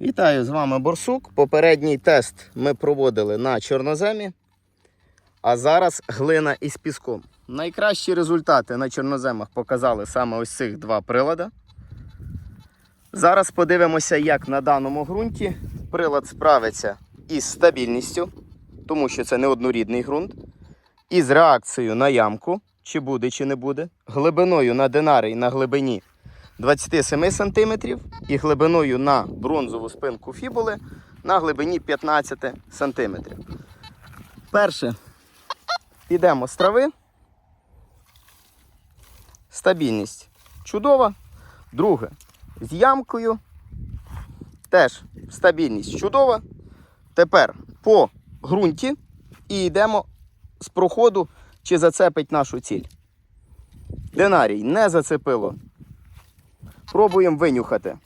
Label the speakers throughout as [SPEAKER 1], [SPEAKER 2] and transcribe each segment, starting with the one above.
[SPEAKER 1] Вітаю з вами Борсук. Попередній тест ми проводили на чорноземі, а зараз глина із піском. Найкращі результати на чорноземах показали саме ось цих два прилади. Зараз подивимося, як на даному ґрунті прилад справиться із стабільністю, тому що це не однорідний ґрунт, із реакцією на ямку, чи буде, чи не буде, глибиною на динарій на глибині 27 см і глибиною на бронзову спинку фібули на глибині 15 см. Перше, підемо з трави. Стабільність чудова. Друге, з ямкою. Теж стабільність чудова. Тепер по ґрунті і йдемо з проходу, чи зацепить нашу ціль. Динарій не зацепило. Пробуємо винюхати.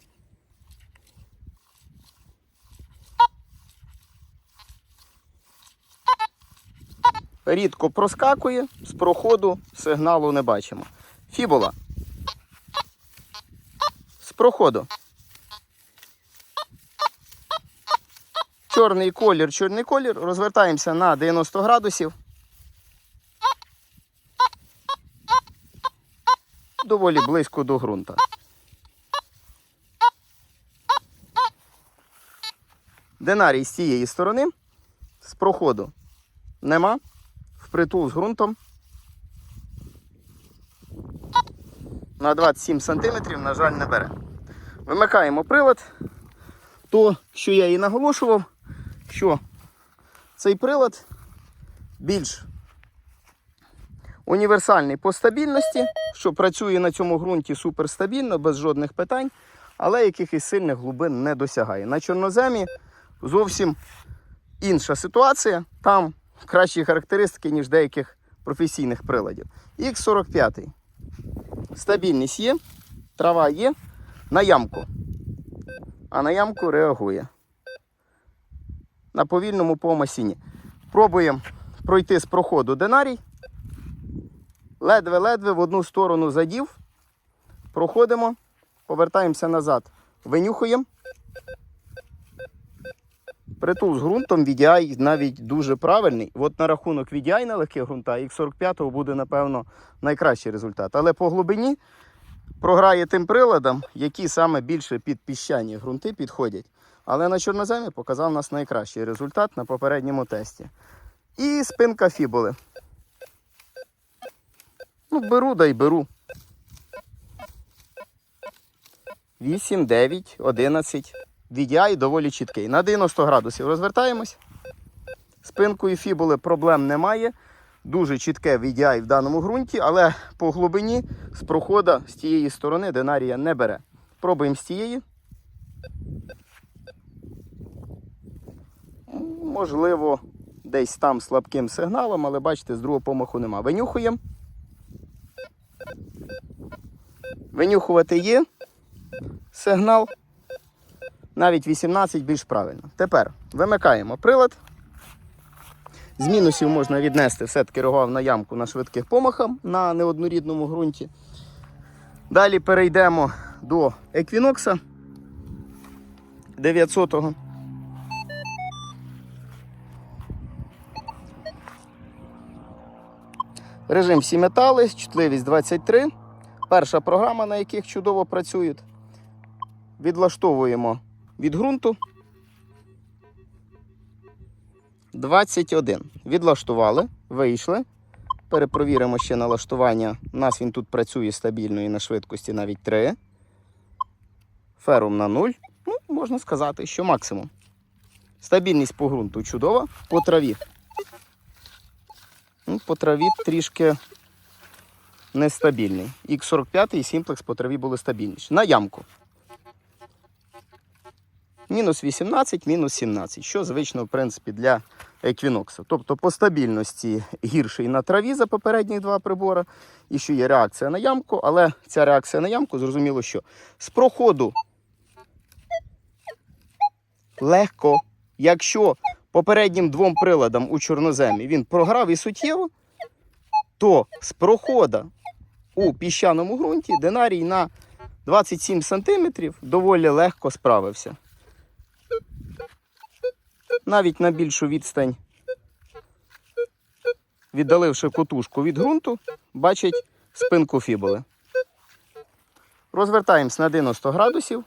[SPEAKER 1] Рідко проскакує, з проходу сигналу не бачимо. Фібула. З проходу. Чорний колір, чорний колір. Розвертаємося на 90 градусів. Доволі близько до ґрунта. Динарій з цієї сторони, з проходу нема, впритул з ґрунтом. На 27 см, на жаль, не бере. Вимикаємо прилад. То, що я і наголошував, що цей прилад більш універсальний по стабільності, що працює на цьому ґрунті суперстабільно, без жодних питань, але якихось сильних глибин не досягає. На чорноземі зовсім інша ситуація. Там кращі характеристики, ніж деяких професійних приладів. Х45. Стабільність є, трава є, на ямку. А на ямку реагує. На повільному помасіні. Пробуємо пройти з проходу динарій. Ледве-ледве в одну сторону задів. Проходимо, повертаємося назад. Винюхуємо. Притул з ґрунтом VDI навіть дуже правильний. От на рахунок VDI на легких ґрунтах X45 буде, напевно, найкращий результат. Але по глибині програє тим приладам, які саме більше під піщані ґрунти підходять. Але на чорноземі показав нас найкращий результат на попередньому тесті. І спинка фібули. Ну, беру да й беру. 8, 9, 11. VDI доволі чіткий. На 90 градусів розвертаємось. Спинкою фібули проблем немає. Дуже чітке VDI в даному ґрунті, але по глибині з прохода з тієї сторони динарія не бере. Пробуємо з тієї. Можливо, десь там слабким сигналом, але бачите, з другого помаху нема. Винюхуємо. Винюхувати є сигнал. Навіть 18 більш правильно. Тепер вимикаємо прилад. З мінусів можна віднести, все-таки реагував на ямку на швидких помахах на неоднорідному ґрунті. Далі перейдемо до еквінокса 900-го. Режим всі метали, чутливість 23. Перша програма, на яких чудово працюють. Відлаштовуємо від ґрунту. 21. Відлаштували, вийшли. Перепровіримо ще налаштування. У нас він тут працює стабільно і на швидкості навіть 3. Ферум на 0. Ну, можна сказати, що максимум. Стабільність по ґрунту чудова. По траві. Ну, по траві трішки нестабільний. Х45 і Simplex по траві були стабільніші. На ямку. Мінус 18, мінус 17, що звично, в принципі, для еквіноксу. Тобто по стабільності гірший на траві за попередні два прибори, і що є реакція на ямку, але ця реакція на ямку, зрозуміло, що з проходу легко, якщо попереднім двом приладам у чорноземі він програв і суттєво, то з прохода у піщаному ґрунті динарій на 27 см доволі легко справився. Навіть на більшу відстань, віддаливши котушку від ґрунту, бачить спинку фібули. Розвертаємось на 90 градусів.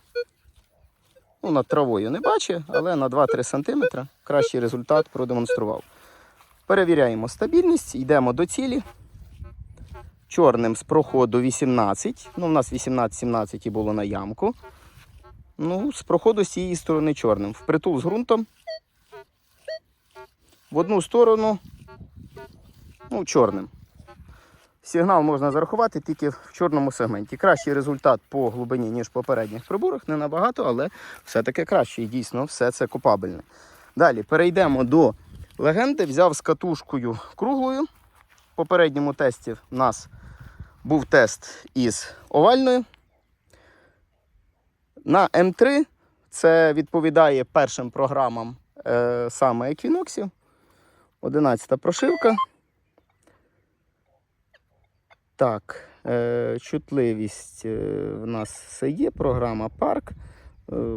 [SPEAKER 1] Ну, над травою не бачить, але на 2-3 см кращий результат продемонстрував. Перевіряємо стабільність, йдемо до цілі. Чорним з проходу 18. Ну, у нас 18-17 і було на ямку. Ну, з проходу з цієї сторони чорним. Впритул з ґрунтом. В одну сторону ну, чорним. Сигнал можна зарахувати тільки в чорному сегменті. Кращий результат по глибині, ніж в попередніх приборах, не набагато, але все-таки краще. І дійсно все це копабельне. Далі перейдемо до легенди. Взяв з катушкою круглою. В попередньому тесті в нас був тест із овальною. На М3 це відповідає першим програмам е, саме еквіноксів. 11 прошивка. Так, е, чутливість е, в нас все є, програма парк. Е,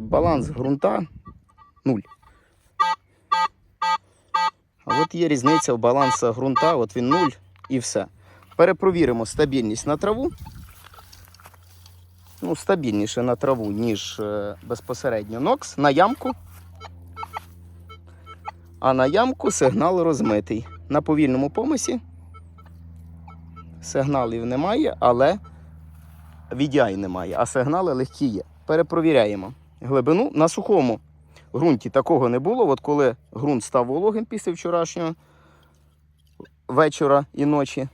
[SPEAKER 1] баланс ґрунта 0. А от є різниця в балансі ґрунта, от він 0 і все. Перепровіримо стабільність на траву. Ну, стабільніше на траву, ніж безпосередньо нокс. На ямку. А на ямку сигнал розмитий. На повільному помисі сигналів немає, але VDI немає, а сигнали легкі є. Перепровіряємо глибину. На сухому ґрунті такого не було. От коли ґрунт став вологим після вчорашнього вечора і ночі.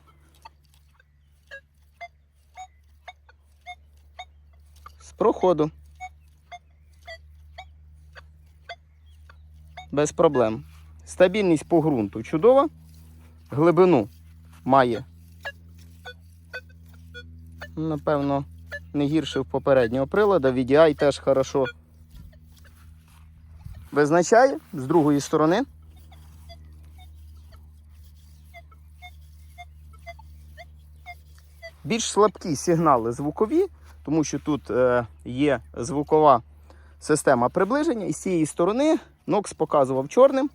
[SPEAKER 1] З проходу. Без проблем. Стабільність по ґрунту чудова. Глибину має Напевно, не гірше в попереднього прилада. VDI теж хорошо визначає з другої сторони. Більш слабкі сигнали звукові, тому що тут е, є звукова система приближення, і з цієї сторони Nox показував чорним.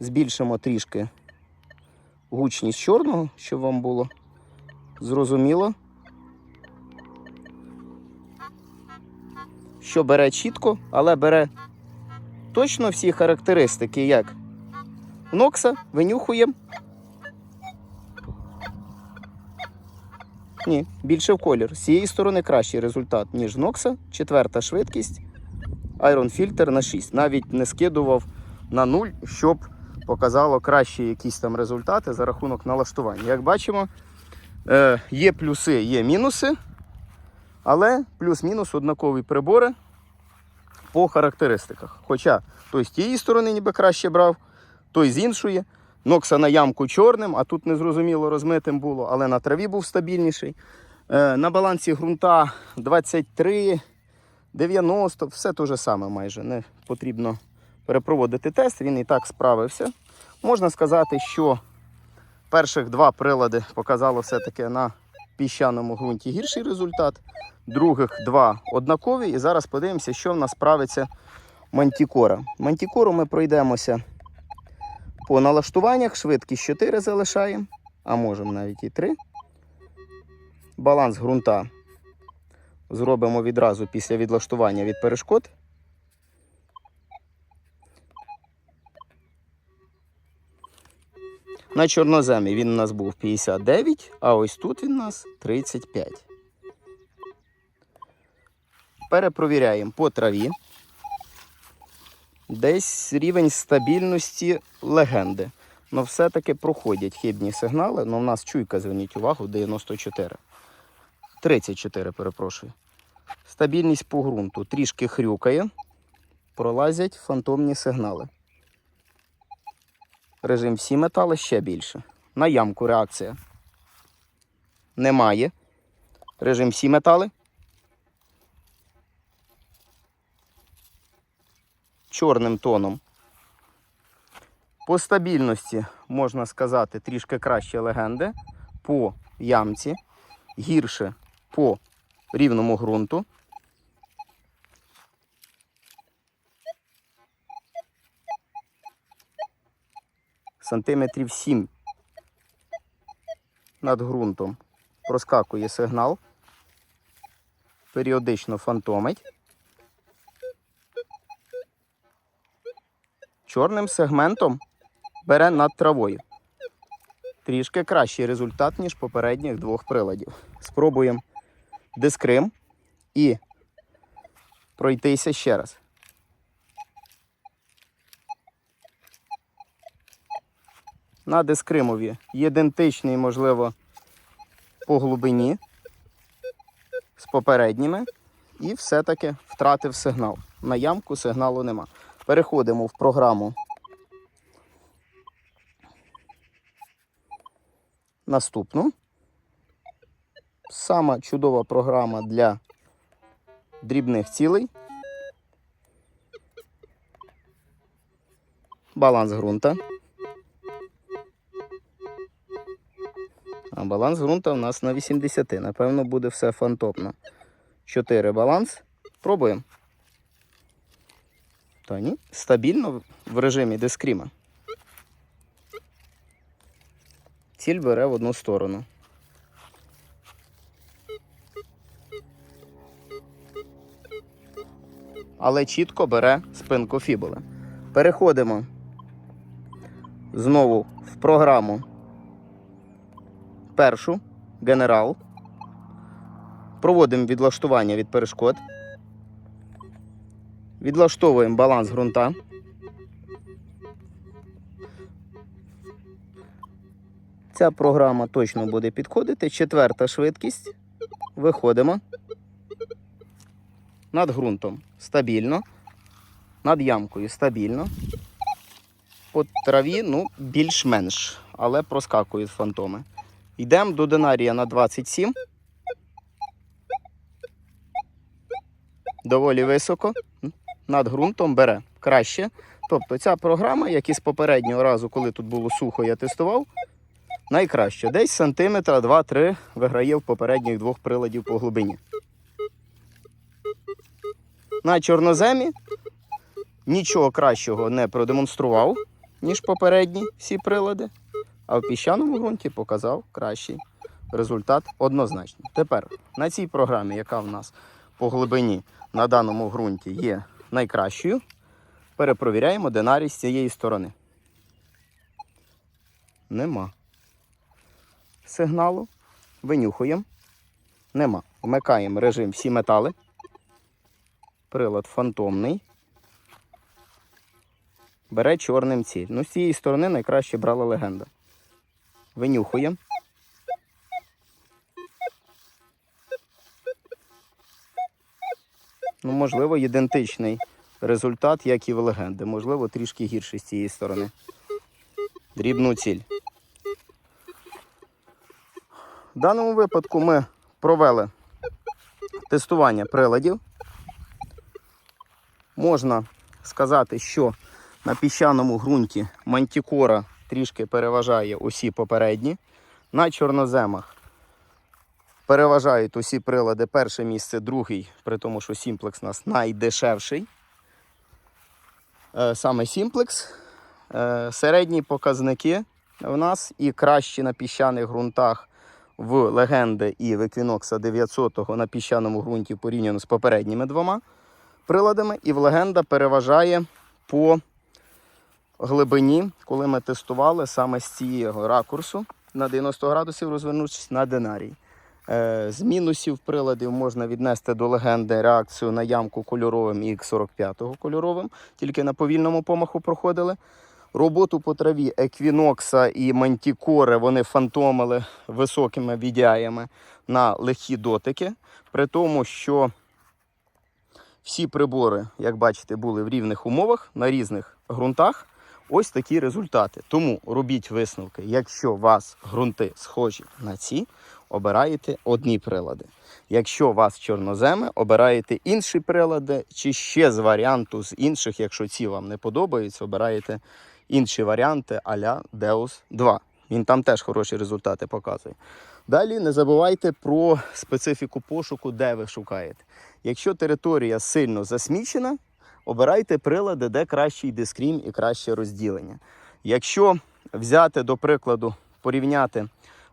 [SPEAKER 1] Збільшимо трішки гучність чорного, щоб вам було зрозуміло. Що бере чітко, але бере точно всі характеристики, як Нокса, винюхуємо. Ні, більше в колір. З цієї сторони кращий результат, ніж Нокса. Четверта швидкість. Iron Filter на 6. Навіть не скидував на 0, щоб показало кращі якісь там результати за рахунок налаштування. Як бачимо, е, є плюси, є мінуси, але плюс-мінус однакові прибори по характеристиках. Хоча той з тієї сторони ніби краще брав, той з іншої. Нокса на ямку чорним, а тут незрозуміло розмитим було, але на траві був стабільніший. Е, на балансі ґрунта 23, 90, все те же саме майже. Не потрібно перепроводити тест, він і так справився. Можна сказати, що перших два прилади показало все-таки на піщаному ґрунті гірший результат, других два однакові. І зараз подивимося, що в нас справиться мантікора. Мантікору ми пройдемося по налаштуваннях, швидкість 4 залишаємо, а можемо навіть і 3. Баланс ґрунта зробимо відразу після відлаштування від перешкод. На чорноземі він у нас був 59, а ось тут він у нас 35. Перепровіряємо по траві. Десь рівень стабільності легенди. Ну, все-таки проходять хибні сигнали. Ну, у нас чуйка, зверніть увагу, 94. 34, перепрошую. Стабільність по ґрунту трішки хрюкає. Пролазять фантомні сигнали. Режим всі метали ще більше. На ямку реакція. Немає. Режим всі метали. Чорним тоном. По стабільності, можна сказати, трішки краще легенди. По ямці. Гірше по рівному ґрунту. Сантиметрів 7 над ґрунтом проскакує сигнал, періодично фантомить. Чорним сегментом бере над травою. Трішки кращий результат, ніж попередніх двох приладів. Спробуємо дискрим і пройтися ще раз. На дискримові ідентичний, можливо, по глибині з попередніми, і все-таки втратив сигнал. На ямку сигналу нема. Переходимо в програму. Наступну. Сама чудова програма для дрібних цілей. Баланс ґрунта. А баланс ґрунта у нас на 80. Напевно, буде все фантомно. 4 баланс. Пробуємо. Та ні, стабільно в режимі дискріма. Ціль бере в одну сторону. Але чітко бере спинку фібули. Переходимо знову в програму першу генерал. Проводимо відлаштування від перешкод. Відлаштовуємо баланс ґрунта. Ця програма точно буде підходити. Четверта швидкість. Виходимо. Над ґрунтом стабільно. Над ямкою стабільно. По траві, ну, більш-менш, але проскакують фантоми. Йдемо до динарія на 27. Доволі високо. Над ґрунтом бере краще. Тобто ця програма, як і з попереднього разу, коли тут було сухо, я тестував, найкраще. Десь сантиметра 2-3 виграє в попередніх двох приладів по глибині. На чорноземі нічого кращого не продемонстрував, ніж попередні всі прилади. А в піщаному ґрунті показав кращий результат однозначно. Тепер на цій програмі, яка в нас по глибині на даному ґрунті є найкращою, перепровіряємо динарій з цієї сторони. Нема. Сигналу. Винюхуємо. Нема. Вмикаємо режим всі метали. Прилад фантомний. Бере чорним ціль. Ну, з цієї сторони найкраще брала легенда. Винюхуємо. Ну, можливо, ідентичний результат, як і в легенди. Можливо, трішки гірший з цієї сторони. Дрібну ціль. В даному випадку ми провели тестування приладів. Можна сказати, що на піщаному ґрунті мантікора трішки переважає усі попередні. На чорноземах переважають усі прилади. Перше місце, другий, при тому, що Simplex у нас найдешевший. Е, Саме Simplex. Е, Середні показники в нас і кращі на піщаних ґрунтах в легенди і в Equinox 900 на піщаному ґрунті порівняно з попередніми двома приладами. І в легенда переважає по глибині, коли ми тестували саме з цього ракурсу на 90 градусів, розвернувшись на динарій. Е, З мінусів приладів можна віднести до легенди реакцію на ямку кольоровим і X45 кольоровим, тільки на повільному помаху проходили. Роботу по траві еквінокса і мантікори вони фантомили високими відяями на легкі дотики, при тому, що всі прибори, як бачите, були в рівних умовах на різних ґрунтах. Ось такі результати. Тому робіть висновки. Якщо у вас ґрунти схожі на ці, обираєте одні прилади. Якщо у вас чорноземи, обираєте інші прилади, чи ще з варіанту з інших, якщо ці вам не подобаються, обираєте інші варіанти а-ля Deus 2. Він там теж хороші результати показує. Далі не забувайте про специфіку пошуку, де ви шукаєте. Якщо територія сильно засмічена, обирайте прилади, де кращий дискрім і краще розділення. Якщо взяти, до прикладу, порівняти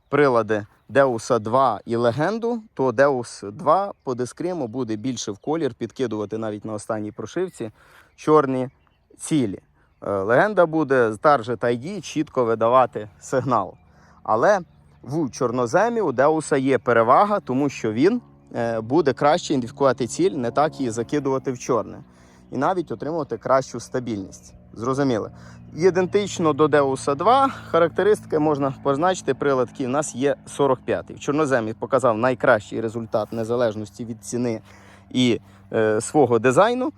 [SPEAKER 1] прилади Deus 2 і легенду, то Deus 2 по дискриму буде більше в колір, підкидувати навіть на останній прошивці чорні цілі. Е, Легенда буде з Target ID чітко видавати сигнал. Але в чорноземі у Деуса є перевага, тому що він е, буде краще ідентифікувати ціль, не так її закидувати в чорне. І навіть отримувати кращу стабільність. Зрозуміли. Ідентично до Деуса 2 характеристики можна позначити прилад, який у нас є 45. В чорноземі показав найкращий результат незалежності від ціни і е, свого дизайну.